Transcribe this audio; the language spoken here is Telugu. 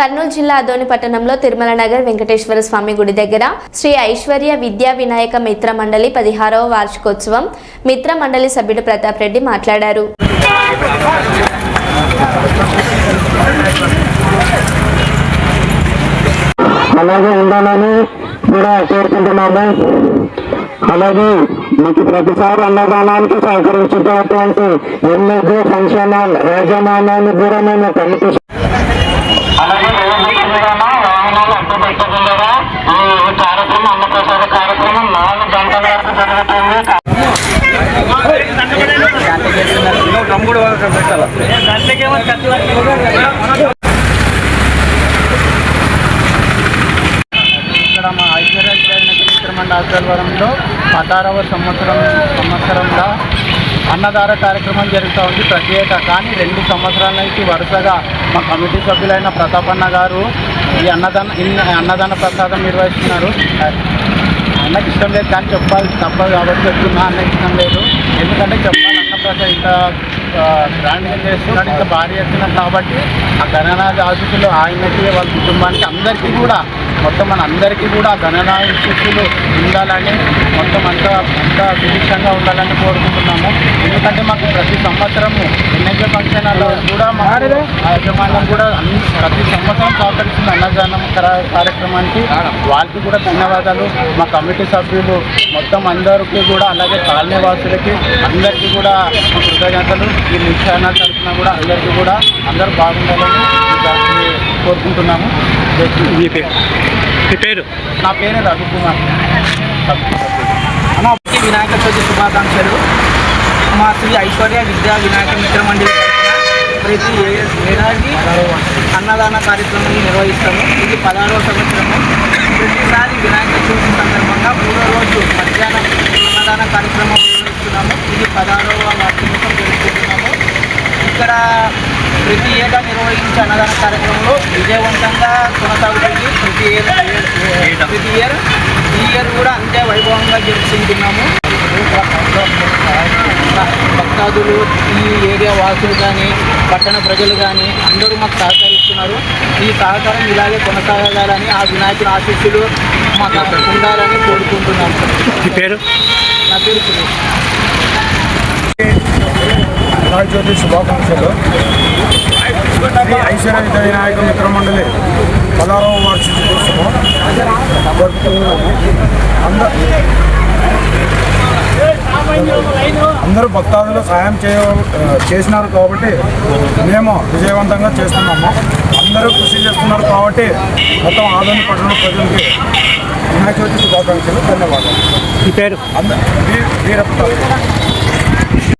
కర్నూలు జిల్లా అదోని పట్టణంలో తిరుమల నగర్ వెంకటేశ్వర స్వామి గుడి దగ్గర శ్రీ ఐశ్వర్య విద్యా వినాయక మిత్ర మండలి పదిహారవ వార్షికోత్సవం మిత్ర మండలి సభ్యుడు ప్రతాప్ రెడ్డి మాట్లాడారు. అలాగే ఉండాలని కూడా కోరుకుంటున్నాము. అలాగే మీకు ప్రతిసారి అన్నదానానికి సహకరించేటటువంటి ఎమ్మెల్యే ఫంక్షన్ హాల్ యాజమాన్యాన్ని కూడా మేము కమిటీ అలాగే వాహనాలు అడ్డు పెట్టకుండా ఈ కార్యక్రమం అన్నప్రసాద కార్యక్రమం నాలుగు గంటల వరకు జరుగుతుంది ఇక్కడ మా ఐశ్వర్య ఆధ్వర్యంలో పదహారవ సంవత్సరం సంవత్సరంలో అన్నదాన కార్యక్రమం జరుగుతూ ఉంది. ప్రత్యేక కానీ రెండు సంవత్సరాల నుంచి వరుసగా మా కమిటీ సభ్యులైన ప్రతాపన్న గారు ఈ అన్నదాన అన్నదాన ప్రసాదం నిర్వహిస్తున్నారు. అన్నకి ఇష్టం లేదు కానీ చెప్పాలి. తప్పదు కాబట్టి చెప్తున్నా. అన్నకి ఇష్టం లేదు. ఎందుకంటే చెప్పాలి అన్నప్రసాద్ ఇంత గ్రాండ్గా చేస్తున్నాడు? ఇంత భారీ చేస్తున్నాడు కాబట్టి ఆ గణనాథ ఆసుపత్రిలో ఆయనకి వాళ్ళ కుటుంబానికి అందరికీ కూడా మొత్తం మన అందరికీ కూడా గణనాయ శిక్షులు ఉండాలని మొత్తం అంతా అంతా సుభిక్షంగా ఉండాలని కోరుకుంటున్నాము. ఎందుకంటే మాకు ప్రతి సంవత్సరము ఎన్నికల ఫంక్షన్లో కూడా మా యజమానం కూడా ప్రతి సంవత్సరం సహకరిస్తున్న అన్నదానం కార్యక్రమానికి వాళ్ళకి కూడా ధన్యవాదాలు. మా కమిటీ సభ్యులు మొత్తం అందరికీ కూడా అలాగే కాలనీ వాసులకి అందరికీ కూడా మా కృతజ్ఞతలు. ఈ నిత్యాన్న తరఫున కూడా అందరికీ కూడా అందరూ బాగుండాలని కోరుకుంటున్నాము. మీ పేరు? మీ పేరు? నా పేరు కుమార్. అన్న ఒకటి వినాయక చవితి శుభాకాంక్షలు. మా శ్రీ ఐశ్వర్య విద్యా వినాయక మిత్ర మండలి ప్రతి ఏడాది అన్నదాన కార్యక్రమం నిర్వహిస్తాము. ఇది పదహారవ సంవత్సరము. ప్రతిసారి వినాయక చవితి సందర్భంగా మూడో రోజు మధ్యాహ్నం అన్నదాన కార్యక్రమం నిర్వహిస్తున్నాము. ఇది పదహారవ వార్షికోత్సవం జరుపుకుంటున్నాము. ఇక్కడ ప్రతి ఏటా నిర్వహించే అన్నదాన కార్యక్రమంలో విజయవంతంగా కొనసాగుతుంది. ప్రతి ఇయర్ ప్రతి ఇయర్ ఈ ఇయర్ కూడా అంతే వైభవంగా జరుపుకుంటున్నాము. భక్తాదులు ఈ ఏరియా వాసులు కానీ పట్టణ ప్రజలు కానీ అందరూ మాకు సహకరిస్తున్నారు. ఈ సహకారం ఇలాగే కొనసాగాలని ఆ వినాయకుని ఆశీస్సులు మాకు ఉండాలని కోరుకుంటున్నాము. నా పేరు సురేష్. చవితి శుభాకాంక్షలు. శ్రీ ఐశ్వర్య విద్యా వినాయక మిత్ర మండలి పదహారవ అంద- అందరూ భక్తాదులు సాయం చేయ చేసినారు కాబట్టి మేము విజయవంతంగా చేస్తున్నాము. అందరూ కృషి చేస్తున్నారు కాబట్టి మొత్తం ఆదరణ పట్టణ ప్రజలకి వినాయక చవితి శుభాకాంక్షలు ధన్యవాదాలు. పేరు? అంద వీ- వీరప్రతాప్